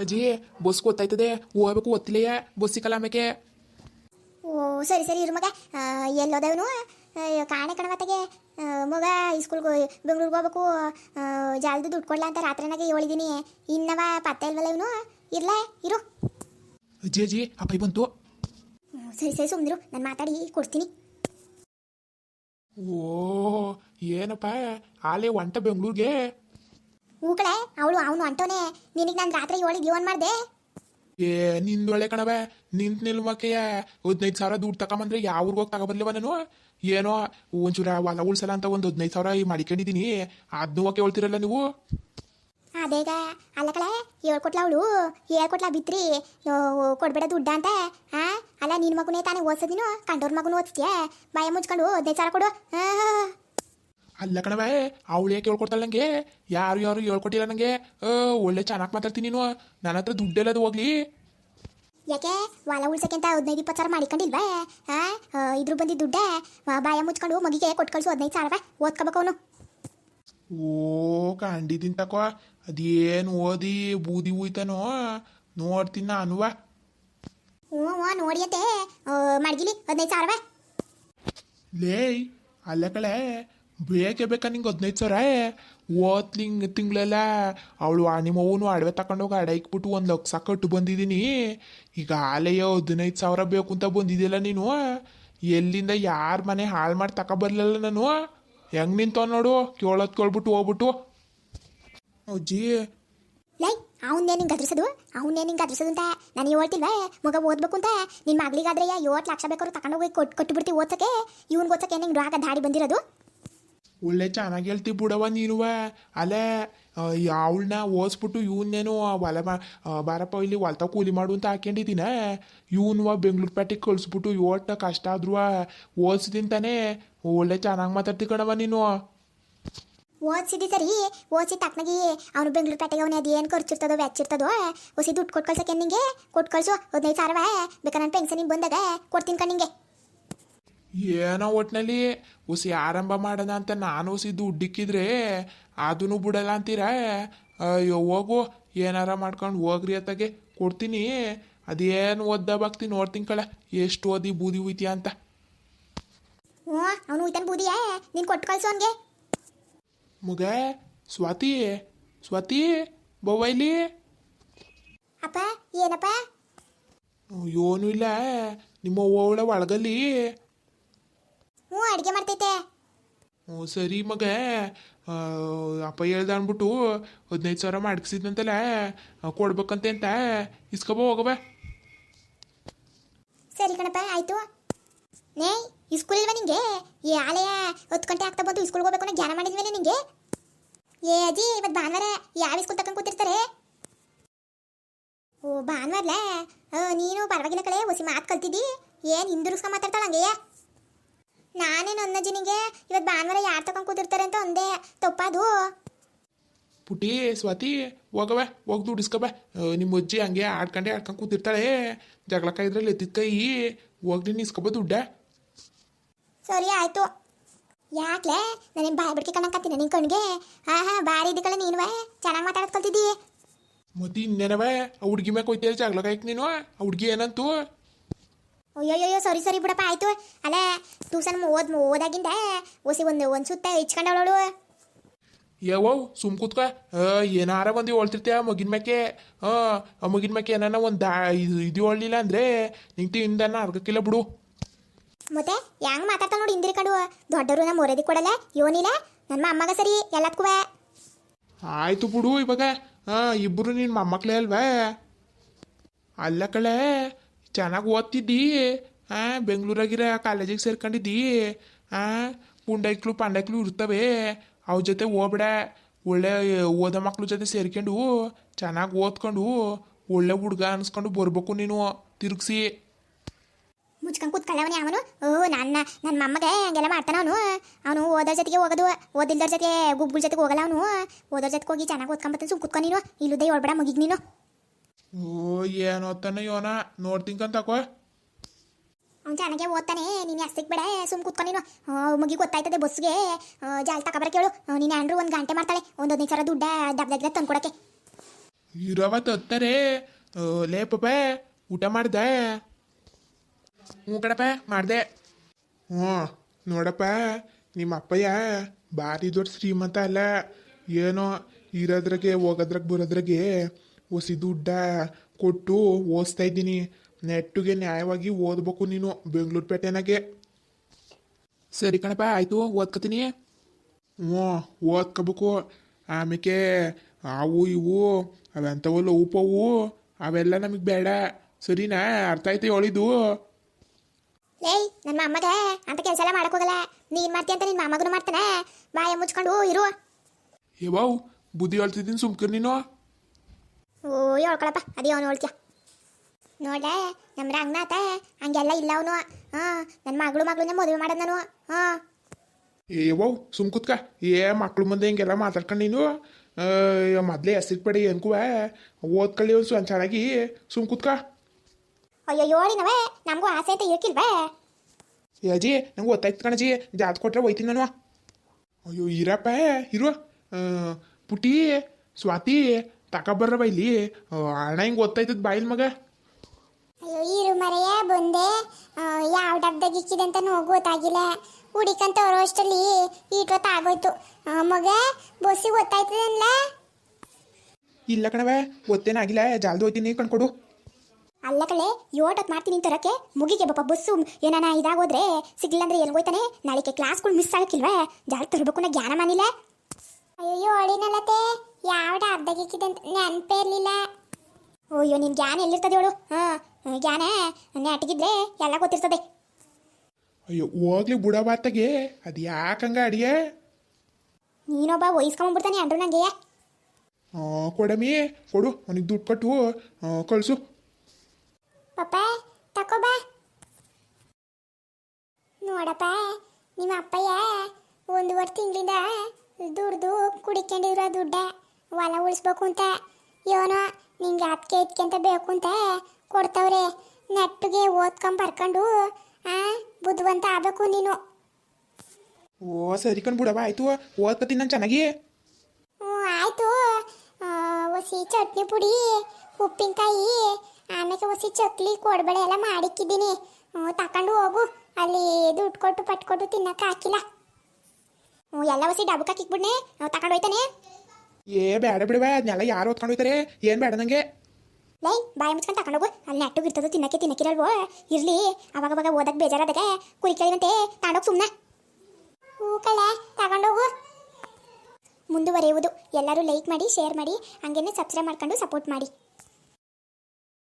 ಅಜ್ಜಿ ಬಸ್ ಗೊತ್ತಾಯ್ತದೆ? ಹೋಗ್ಬೇಕು ಗೊತ್ತಿಲ್ಲ ಬಸ್ ಸಿಕ್ಕಲ್ಲ ಓ ಸರಿ ಸರಿ ಇರು ಮಗ. ಎಲ್ಲೋದವನು? ಕಾಣೆ ಕಣವತ್ತಗೆ ಮಗ ಸ್ಕೂಲ್ಗೆ ಬೆಂಗ್ಳೂರಿಗೆ ಹೋಗ್ಬೇಕು. ಜಲ್ದಿ ದುಡ್ಡು ಕೊಡ್ಲ ಅಂತ ರಾತ್ರಿನಾಗೆ ಹೇಳಿದ್ದೀನಿ ಇನ್ನವ ಪತ್ತೆ ಇಲ್ವಲ್ಲ ಇವನು? ಇರ್ಲ ಇರು. ಅಜ್ಜಿ ಅಜ್ಜಿ ಅಪ್ಪ ಬಂತು. ಸರಿ ಸರಿ ಸುಮ್ಮನಿರು ನಾನು ಮಾತಾಡಿ ಕೊಡ್ತೀನಿ. ಓ ಏನಪ್ಪ? ಆಲೆ ಒಂಟ ಬೆಂಗ್ಳೂರ್ಗೆ. ಹೂಕಳೆ ಅವಳು ಅವನು ಅಂಟೋನೆ ನಿನಗೆ ನಾನು ರಾತ್ರಿ ಏಳಿಗೆ ಯೋನ್ ಮಾಡಿದೆ? ಏ ನಿಂದೊಳ್ಳೆ ಕಣವ ನಿಂತ ನಿಲ್ವಕೆಯ ಹದಿನೈದು ಸಾವಿರ ದುಡ್ಡು ತಗೊಂಬಂದ್ರೆ ಯಾವ ಹೋಗಿ ತಗೊಬರ್ಲಿವ ನಾನು ಏನೋ ಒಂಚೂರ ಹೊಲ ಉಳ್ಸಲ್ಲ ಅಂತ ಒಂದು ಹದಿನೈದು ಸಾವಿರ ಈ ಮಾಡಿಕೊಂಡಿದ್ದೀನಿ ಅದನ್ನೂ ಹೋಗಿ ಹೇಳ್ತಿರಲ್ಲ ನೀವು? ಅದೇಗ ಅಲ್ಲ ಕಳೆ ಹೇಳ್ಕೊಟ್ಲ ಅವಳು ಹೇಳ್ಕೊಟ್ಲ ಬಿತ್ರಿ ಕೊಡ್ಬೇಡ ದುಡ್ಡ ಅಂತ ಹಾ ಅಲ್ಲ ನಿನ್ನ ಮಗುನೇ ತಾನೇ ಓದ್ಸದಿನೂ ಕಂಡೋರ್ ಮಗುನು ಓದಿಸ್ತೀಯ? ಬಾಯ ಮುಚ್ಕೊಂಡು ಹದಿನೈದು ಸಾವಿರ ಕೊಡು ಆ? ಅಲ್ಲ ಕಣವೇ ಅವಳು ಯಾಕೆ ಹೇಳ್ಕೊಡ್ತಾಳೆ ನಂಗೆ? ಯಾರು ಯಾರು ಹೇಳ್ಕೊಟ್ಟಿಲ್ಲ ನಂಗೆ? ಓ ಒಳ್ಳೆ ಚೆನ್ನಾಗಿ ಮಾತಾಡ್ತೀನಿ ನೀನು. ನನ್ನ ಹತ್ರ ದುಡ್ಡೆಲ್ಲದು ಹೋಗ್ಲಿ. ಯಾಕೆ? ಹೊಲ ಉಳ್ಸಕ್ಕಿಂತ ಹದಿನೈದು ಇಪ್ಪತ್ತು ಸಾವಿರ ಮಾಡಿಕೊಂಡಿಲ್ವಾ ಆ, ಇದ್ರ ಬಂದಿದ್ದ ದುಡ್ಡೇ? ಬಾಯ ಮುಚ್ಕೊಂಡು ಮಗಿಗೆ ಕೊಟ್ಟು ಕಳಿಸು ಹದಿನೈದು ಸಾವಿರ ಓದ್ಕೋಬೇಕು ಅವನು. ಓ ಕಂಡಿದ್ದೀನಿ ತಕೋ ಅದೇನು ಓದಿ ಬೂದಿ ಹೋಯ್ತಾನೋ ನೋಡ್ತೀನಿ ನಾನುವ ಹ್ಞೂ ಮಡಗಿಲಿ ಮಡ್ಗಿಲಿ ಹದಿನೈದು ಸಾವಿರ ಲೇಯ್ ಅಲ್ಲ ಕಳೆ ಬೇಕೇ ಬೇಕಾ ನಿಂಗೆ ಹದಿನೈದು ಸಾವಿರ? ಓದ್ ತಿಂಗ್ ತಿಂಗಳೆಲ್ಲ. ಅವಳು ನಿಮ್ಮ ಅವ್ವನು ಅಡವೆ ತಗೊಂಡೋಗಿ ಅಡ ಇಕ್ಬಿಟ್ಟು ಒಂದು ಲಕ್ಷ ಕಟ್ಟು ಬಂದಿದ್ದೀನಿ ಈಗ ಆಲೆಯೋ ಹದಿನೈದು ಸಾವಿರ ಬೇಕು ಅಂತ ಬಂದಿದ್ದಿಲ್ಲ ನೀನು? ಎಲ್ಲಿಂದ ಯಾರ ಮನೆ ಹಾಳು ಮಾಡಿ ತಗೊಬರ್ಲಿಲ್ಲ ನಾನು? ಹೆಂಗ್ ನಿಂತವ್ ನೋಡು? ಕೇಳೋದ್ ಕೇಳ್ಬಿಟ್ಟು ಹೋಗ್ಬಿಟ್ಟು. ಅಜ್ಜಿ. ಲೈ ಅವನ್ನೇ ನಿಂಗೆ ಗದ್ರಿಸೋದು? ಅವನ್ನೇ ನಿಂಗೆ ಗದ್ರಿಸೋದು ಅಂತ? ನಾನು ಹೇಳ್ತಿಲ್ವೇ? ಮಗ ಓದ್ಬೇಕು ಅಂತ? ನಿನ್ನ ಮಗಳಿಗಾದ್ರೆ ಏಳು ಲಕ್ಷ ಬೇಕಾದ್ರೂ ತಗೊಂಡೋಗಿ ಕೊಟ್ಟು ಕೊಟ್ಟು ಓದ್ಸಕ್ಕೆ? ಇವ್ನಿಗೆ ಓದ್ಸಕ್ಕೆ ನಿಂಗೆ ರಾಗ ದಾಡಿ ಬಂದಿರೋದು? ಒಳ್ಳೆ ಚೆನ್ನಾಗಿ ಹೇಳ್ತಿ ಬಿಡವ ನೀನುವ. ಅಲ್ಲೇ ಅವಳನ್ನ ಓದಿಸ್ಬಿಟ್ಟು ಇವನ್ನೇನು ಹೊಲ ಮಾ ಬಾರಪ್ಪ, ಇಲ್ಲಿ ಹೊಲ್ತ ಕೂಲಿ ಮಾಡು ಅಂತ ಹಾಕೊಂಡಿದ್ದೀನ ಇವನುವ ಬೆಂಗ್ಳೂರು ಪೇಟೆಗೆ ಕಳಿಸ್ಬಿಟ್ಟು ಯೋಟ ಕಷ್ಟ ಆದ್ರೂ ಓದಿಸ್ತೀನಿ ತಾನೇ. ಒಳ್ಳೆ ಚೆನ್ನಾಗಿ ಮಾತಾಡ್ತಿ ಕಣವ ನೀನು. ಓದಿಸಿದಿ ಸರಿ ಓದಿಸಿ ತಕ್ಕನಾಗಿ ಅವನು ಬೆಂಗಳೂರು ಪೇಟೆಗೆ ಅದು ಏನು ಖರ್ಚಿರ್ತದೋ ವೆಚ್ಚ ಇರ್ತದೋ ಹೊಸಿ ದುಡ್ಡು ಕೊಟ್ಟು ಕಳ್ಸಕ್ಕೆ ನಿಂಗೆ? ಕೊಟ್ಟು ಕಳ್ಸು, ಹದಿನೈದು ಸಾವಿರ ಬೇಕಾ ನನ್ನ ಪೆನ್ಷನಿಗೆ ಬಂದಾಗ ಕೊಡ್ತೀನಿ ಕಣ್ಣಿಂಗೆ ಏನೋ ಒಟ್ನಲ್ಲಿ ಹುಸಿ ಆರಂಭ ಮಾಡೋಣ ಅಂತ ನಾನು ಸಿದ್ದು ದುಡ್ಡಿಕ್ಕಿದ್ರೆ ಅದನ್ನು ಬಿಡಲ್ಲ ಅಂತೀರ? ಅಯ್ಯೋ ಹೋಗು ಏನಾರ ಮಾಡ್ಕೊಂಡು ಹೋಗ್ರಿ ಅತ್ತಾಗೆ. ಕೊಡ್ತೀನಿ. ಅದೇನು ಓದ್ದ ಬಾಕ್ತಿ ನೋಡ್ತೀನಿ ಕಳ. ಎಷ್ಟು ಓದಿ ಬೂದಿ ಹೋಯ್ತೀಯ ಅಂತ. ಹ್ಞೂ ಅವನು ಉಯ್ತಾನ ಬೂದಿಯೇ. ನೀನು ಕೊಟ್ಟು ಕಳ್ಸು ಅವನಿಗೆ. ಮಗ ಸ್ವಾತಿ ಸ್ವಾತಿ ಬೊವೈಲಿ. ಅಪ್ಪ ಏನಪ್ಪ? ಏನೂ ಇಲ್ಲ. ನಿಮ್ಮ ಅವಳ ಒಳಗಲ್ಲಿ ಹ್ಞೂ ಅಡುಗೆ ಮಾಡ್ತೈತೆ. ಹ್ಞೂ ಸರಿ ಮಗ. ಅಪ್ಪ ಹೇಳ್ದ ಅಂದ್ಬಿಟ್ಟು ಹದಿನೈದು ಸಾವಿರ ಮಾಡ್ಕಿಸಿದ್ನಂತಲ್ಲ ಕೊಡ್ಬೇಕಂತೆ ಅಂತ ಇಸ್ಕೊಬ ಹೋಗಬ ಸರಿ ಕಣಪ್ಪ ಆಯಿತು. ನೇ ಇಸ್ಕೂಲ್ ಇಲ್ವಾ ನಿಂಗೆ? ಏ ಆಲೆಯ ಹತ್ತು ಗಂಟೆ ಆಗ್ತಾ ಬಂತು ಇಸ್ಕೂಲ್ಗೆ ಹೋಗ್ಬೇಕು ಅನ್ನೋ ಜ್ಞಾನ ಮಾಡಿದ್ಮೇಲೆ ನಿಂಗೆ? ಏ ಅಜ್ಜಿ ಇವತ್ತು ಭಾನುವಾರ ಯಾವ ಇಸ್ಕೂಲ್ ತಗೊಂಡು ಕೂತಿರ್ತಾರೆ? ಓ ಭಾನುವಾರ್ಲ? ನೀನು ಪರವಾಗಿಲ್ಲ ಕಳೆ ಹೊಸಿ ಮಾತು ಕಲ್ತಿದ್ದಿ. ಏನು ಹಿಂದಿರುಗಿಸ್ಕೊಂಡು ಮಾತಾಡ್ತಾಳ ಹಂಗೆಯ? ನಾನೇನು ಜನಿಗೆ? ಇವತ್ತು ಭಾನುವಾರ ಯಾರು ತಗೊಂಡು ಕೂತಿರ್ತಾರೆ ಅಂತ ಒಂದೇ. ತಪ್ಪದು. ಪುಟಿ ಸ್ವಾತಿ ಹೋಗವ ಹೋಗಿ ದುಡಿಸ್ಕೊಬ ನಿಮ್ಮ ಅಜ್ಜಿ ಹಂಗೆ ಆಡ್ಕೊಂಡೆ ಆಡ್ಕೊಂಡು ಕೂತಿರ್ತಾಳೆ. ಜಗಳಕ್ಕ ಇದ್ರಲ್ಲಿ ಎತ್ತಿದ ಕೈ. ಹೋಗಿ ನೀನು ಇಸ್ಕೊಬ ದುಡ್ಡ. ಸರಿ ಆಯ್ತು. ಯಾಕ್ಲೆ? ನಾನೇನು ಬಾಯ್ ಬಿಡ್ಕೆ ಕಣ್ಣಕ್ಕಾತೀನಿ ನಿನ್ ಕಣ್ಗೆ. ಹಾ ಹಾ ಬಾರಿ ಇದ್ದಕಲ್ಲ ನೀನು ಚೆನ್ನಾಗಿ ಮಾತಾಡೋದು ಕಲ್ತಿದ್ದಿ. ಮತ್ತೆ ಇನ್ನೇನವ ಆ ಹುಡ್ಗಿ ಮ್ಯಾಗ ಹೋಯ್ತೀಯ ಜಗಳಕ್ಕ ನೀನು? ಆ ಹುಡ್ಗಿ ಏನಂತು? ಅಯ್ಯೋಯ್ಯೋ ಸರಿ ಸರಿ ಬಿಡಪ್ಪ ಆಯ್ತು. ಅಲ್ಲ ಟ್ಯೂಷನ್ ಓದ್ ಓದಾಗಿಂದ ಓಸಿ ಒಂದು ಒಂದು ಸುತ್ತ ಇಚ್ಕೊಂಡವಳು ಯಾವ ಸುಮ್ ಕೂತ್ಕ. ಏನಾರ ಒಂದು ಹೇಳ್ತಿರ್ತೀಯ ಮಗಿನ ಮ್ಯಾಕೆ? ಆ ಮಗಿನ ಮ್ಯಾಕೆ ಏನಾನ ಒಂದು ದಾ ಇದು ಇದು ಹೇಳಲಿಲ್ಲ ಅಂದ್ರೆ ನಿಂಗೆ ಅರ್ಗಕ್ಕಿಲ್ಲ ಬಿಡು. ಮತ್ತೆ ಹೆಂಗ್ ಮಾತಾಡ್ತಾ ನೋಡಿ ಹಿಂದಿರ್ಕೊಂಡು ದೊಡ್ಡವರು ನಮ್ಮ ಮೊರೆದಿ ಕೊಡಲ್ಲ. ಯೋನಿಲ್ಲ ನನ್ನ ಅಮ್ಮಗ ಸರಿ ಎಲ್ಲದಕ್ಕೂ ಆಯ್ತು ಬಿಡು ಇವಾಗ. ಹಾಂ ಇಬ್ರು ನಿನ್ನ ಮೊಮ್ಮಕ್ಳೇ ಅಲ್ವಾ? ಅಲ್ಲ ಕಳೆ ಚೆನ್ನಾಗಿ ಓದ್ತಿದ್ದಿ ಹಾ ಬೆಂಗಳೂರಾಗಿರ ಕಾಲೇಜಿಗೆ ಸೇರ್ಕೊಂಡಿದ್ದಿ ಹಾ ಪುಂಡೈಕ್ಲು ಪಾಂಡೈಕ್ಲು ಇರ್ತವೆ ಅವ್ರ ಜೊತೆ ಹೋಗ್ಬೇಡ ಒಳ್ಳೆ ಓದೋ ಮಕ್ಳ ಜೊತೆ ಸೇರ್ಕೊಂಡು ಚೆನ್ನಾಗಿ ಓದ್ಕೊಂಡು ಒಳ್ಳೆ ಹುಡುಗ ಅನ್ಸ್ಕೊಂಡು ಬರ್ಬೇಕು ನೀನು ತಿರುಗಿಸಿ ಮುಚ್ಕೊಂಡು ಕೂತ್ಕೊಳ್ಳವನೇ ಅವನು ಓ ನನ್ನ ನನ್ನ ಮಮ್ಮಗೆ ಹಂಗೆಲ್ಲ ಮಾಡ್ತಾನ ಅವನು ಅವನು ಓದೋರ್ ಜೊತೆಗೆ ಹೋಗೋದು ಓದಿಲ್ದವ್ರ ಜೊತೆ ಗುಬ್ಬುಳ ಜೊತೆಗೆ ಹೋಗಲ್ಲ ಅವನು ಓದೋರ್ ಜೊತೆಗೆ ಹೋಗಿ ಚೆನ್ನಾಗಿ ಓದ್ಕೊಂಬತ್ತಾನೆ ಸುಮ್ ಕುತ್ಕೊ ನೀನು ಇಲ್ಲದೆ ಹೇಳ್ಬೇಡ ಮಗಿಗ್ ನೀನು ಓ ಏನೋ ತಾನೆ ಯೋನ ನೋಡ್ತಿಂಕಂತಕೋ ಅವ್ನು ಚೆನ್ನಾಗೆ ಓದ್ತಾನೆ ನೀನು ಅಷ್ಟಕ್ಕೆ ಬೇಡ ಸುಮ್ ಕುತ್ಕೊ ನೀನು. ಗೊತ್ತಾಯ್ತದೆ ಬಸ್ಗೆ ಜಾಲ್ ತಗೊಬರ ಕೇಳು. ನೀನು ಆಂಡ್ರು ಒಂದು ಗಂಟೆ ಮಾಡ್ತಾಳೆ ಒಂದು ಹದಿನೈದು ಸಾವಿರ ದುಡ್ಡ ಡಬ್ದಾಗಿರ ತಂದ್ಕೊಡಕ್ಕೆ. ಇರವ ತತ್ತಾರೆ ಆ, ಲೇ ಪಪ್ಪ ಊಟ ಮಾಡ್ದೆ. ಹ್ಞೂ ಕಡಪ್ಪ ಮಾಡ್ದೆ. ಹ್ಞೂ ನೋಡಪ್ಪ ನಿಮ್ಮ ಅಪ್ಪಯ್ಯ ಭಾರಿ ದೊಡ್ಡ ಶ್ರೀಮಂತ ಅಲ್ಲ. ಏನೋ ಇರೋದ್ರಾಗೆ ಹೋಗೋದ್ರಾಗ ಬರೋದ್ರಾಗೆ ಹೊಸಿ ದುಡ್ಡ ಕೊಟ್ಟು ಓದಿಸ್ತಾ ಇದ್ದೀನಿ. ನೆಟ್ಟಿಗೆ ನ್ಯಾಯವಾಗಿ ಓದ್ಬೇಕು ನೀನು ಬೆಂಗಳೂರು ಪೇಟೆನಾಗೆ ಸರಿ ಕಣಪ್ಪ ಆಯಿತು ಓದ್ಕೊತೀನಿ. ಹ್ಞೂ ಓದ್ಕೋಬೇಕು. ಆಮೇಲೆ ಅವು ಇವು ಅವಂಥವಲ್ಲ ಉಪವು ಅವೆಲ್ಲ ನಮಗೆ ಬೇಡ. ಸರಿನಾ? ಅರ್ಥ ಆಯ್ತು ಹೇಳಿದ್ದು? ಏಯ್ ನಮ್ಮ ಅಮ್ಮಗೆ ಅಂತ ಕೆಲಸ ಎಲ್ಲ ಮಾಡೋಕ್ಕೋಗಲ್ಲ ನೀನ್ ಮಾಡ್ತೀಯ ಅಂತ ನಿನ್ನ ಮೊಮ್ಮಗನು ಮಾಡ್ತಾನೆ. ಬಾಯ ಮುಚ್ಕೊಂಡು ಇರು. ಯವಾವ್ ಬುದ್ಧಿ ಹೇಳ್ತಿದ್ದೀನಿ ಸುಮ್ಕರ್ ನೀನು. ಓ ಹೇಳ್ಕೊಳಪ್ಪ ಅದೇ ಅವನು ಹೇಳ್ತೀಯ. ನೋಡ್ಲೆ ನಮ್ಮ ರಂಗನಾಥ ಹಂಗೆಲ್ಲ ಇಲ್ಲ ಅವನು. ಹಾಂ ನನ್ನ ಮಗಳು ಮಗಳನ್ನೇ ಮದುವೆ ಮಾಡೋದು ನಾನು. ಹಾಂ. ಏವವ್ ಸುಮ್ ಕುತ್ಕ. ಏ ಮಕ್ಳು ಮುಂದೆ ಹಿಂಗೆಲ್ಲ ಮಾತಾಡ್ಕೊಂಡು ನೀನು. ಮೊದಲೇ ಹೆಸರಿಟ್ಬೇಡಿ ಏನ್ಕುವ ಓದ್ಕೊಳ್ಳಿ ಒಂದು ಸ್ವಲ್ಪ ಚೆನ್ನಾಗಿ. ಸುಮ್ ಕುತ್ಕ. ಅಯ್ಯೋ ಹೇಳಿನವೇ ನಮಗೂ ಆಸೆ ಅಂತ ಯಾಜಿ ಅಜ್ಜಿ ನಂಗೆ ಗೊತ್ತಾಯ್ತು ಕಣಜ್ಜಿ. ಜಾತ್ ಕೊಟ್ರೆ ಹೋಯ್ತೀನಿ ನಾನು. ಅಯ್ಯೋ ಇರಪ್ಪ ಇರು. ಪುಟಿ ಸ್ವಾತಿ ತಗೊಬರ್ರವ ಬೈಲಿ ಅಣ್ಣ ಹಿಂಗೆ ಗೊತ್ತಾಯ್ತದ ಬಾಯಿಲ್ ಮಗ? ಅಯ್ಯೋ ಇರು ಮರೆಯ ಬಂದೆ. ಯಾವ ಡಬ್ದಾಗ ಇಕ್ಕಿದೆ ಅಂತ ಗೊತ್ತಾಗಿಲ್ಲ. ಹುಡಿಕಂತ ಬರೋ ಅಷ್ಟರಲ್ಲಿ ಈಟೊತ್ತು ಆಗೋಯ್ತು ಮಗ ಬಸ್ಸಿಗೆ ಗೊತ್ತಾಯ್ತದಲ್ಲ ಇಲ್ಲ ಕಣವ ಗೊತ್ತೇನಾಗಿಲ್ಲ ಜಾಲ್ದು ಹೋಯ್ತೀನಿ ಕಣ್ಕೊಡು ಅಲ್ಲ ಕಳೆ ಯೋಟತ್ ಮಾಡ್ತೀನಿ ತರಕ್ಕೆ. ಮುಗಿಗೆ ಬಪ್ಪ ಬಸ್ಸು ಏನಾನ ಇದಾಗೋದ್ರೆ ಸಿಗ್ಲಿಲ್ಲ ಅಂದ್ರೆ ಎಲ್ಲಿ ಹೋಯ್ತಾನೆ? ನಾಳೆಗೆ ಕ್ಲಾಸ್ಗಳು ಮಿಸ್ ಆಗಕ್ಕಿಲ್ವೇ? ಜಾಲ್ ತರಬೇಕು ಜ್ಞಾನ ಮಾನಿಲ್ಲ ಅಯ್ಯೋ ಅಳಿನಲ್ಲತೆ ಯಾವ್ದ ಡಬ್ದಾಗ ಇಕ್ಕಿದೆ ಅಂತ ನೆನಪೇ ಇರಲಿಲ್ಲ. ಅಯ್ಯೋ ನಿನ್ ಜ್ಞಾನ ಎಲ್ಲಿರ್ತದೆ ಹೇಳು. ಹಾ ಜ್ಞಾನ ನೆಟ್ಟಿಗಿದ್ರೆ ಎಲ್ಲ ಗೊತ್ತಿರ್ತದೆ. ಅಯ್ಯೋ ಹೋಗ್ಲಿ ಬುಡಬಾತಗೆ ಅದು ಯಾಕಂಗ ಅಡಿಗೆ? ನೀನೊಬ್ಬ ವಹಿಸ್ಕೊಂಡ್ಬಿಡ್ತಾನೆ ಅಂದ್ರು ನಂಗೆ. ಕೊಡಮಿ ಕೊಡು. ಅವನಿಗೆ ದುಡ್ಡು ಕೊಟ್ಟು ಕಳಿಸು. ಪಪ್ಪ ತಕೋ ಬಾ. ನೋಡಪ್ಪ ನಿಮ್ಮ ಅಪ್ಪಯ್ಯ ಒಂದೂವರೆ ತಿಂಗಳಿಂದ ದುಡ್ದು ಕುಡಿಕೊಂಡಿರೋ ದುಡ್ಡ ಹೊಲ ಉಳಿಸ್ಬೇಕು ಅಂತ. ಏನೋ ನಿಂಗೆ ಅದಕ್ಕೆ ಇದಕ್ಕೆ ಅಂತ ಬೇಕು ಅಂತ ಕೊಡ್ತಾವ್ರೆ. ನೆಟ್ಟಿಗೆ ಓದ್ಕೊಂಡು ಬರ್ಕೊಂಡು ಆ ಬುದ್ಧಿವಂತ ಆಗ್ಬೇಕು ನೀನು. ಓ ಸರಿ ಕಣ್ ಬಿಡವ ಆಯ್ತು. ಓದ್ಕತೀನಿ ನಾನು ಚೆನ್ನಾಗಿ. ಹ್ಞೂ ಆಯಿತು. ಒಸಿ ಚಟ್ನಿ ಪುಡಿ ಉಪ್ಪಿನಕಾಯಿ ಆಮೇಲೆ ಒಸಿ ಚಕ್ಲಿ ಕೊಡಬೇಡ ಎಲ್ಲ ಮಾಡಿಕ್ಕಿದ್ದೀನಿ. ಹ್ಞೂ ತಕೊಂಡು ಹೋಗು. ಅಲ್ಲಿ ದುಡ್ಡು ಕೊಟ್ಟು ಪಟ್ಟು ಕೊಟ್ಟು ತಿನ್ನಕ್ಕೆ ಹಾಕಿಲ್ಲ. ಎಲ್ಲ ಒಸಿ ಡಬ್ಬಕ್ಕೆ ಕಿಕ್ಬಿಡ್ನೆ ತಕೊಂಡು ಹೋಯ್ತಾನೆ. ಏ ಬೇಡ ಬಿಡವ ಅದನ್ನೆಲ್ಲ ಯಾರು ಹೊತ್ಕೊಂಡು ಹೋಯ್ತಾರೆ. ಏನು ಬೇಡ ನಂಗೆ. ಲೈ ಬಾಯಿ ಮುಚ್ಕೊಂಡು ತಕೊಂಡು ಹೋಗು. ಅಲ್ಲಿ ನೆಟ್ಟಿಗೆ ಇರ್ತದೆ ತಿನ್ನಕ್ಕೆ ತಿನ್ನಕ್ಕಿರಲ್ವೋ? ಇರಲಿ ಅವಾಗ ಅವಾಗ ಓದಕ್ಕೆ ಬೇಜಾರಾದಾಗ ಕುರಿ ಕೇಳಿದಂತೆ ತಾಂಡೋಗಿ ಸುಮ್ಮನೆ ಹ್ಞೂ ಕಳೆ ತಗೊಂಡೋಗು ಮುಂದುವರೆಯುವುದು. ಎಲ್ಲರೂ ಲೈಕ್ ಮಾಡಿ ಶೇರ್ ಮಾಡಿ ಹಂಗೇನೆ ಸಬ್ಸ್ಕ್ರೈಬ್ ಮಾಡ್ಕೊಂಡು ಸಪೋರ್ಟ್ ಮಾಡಿ.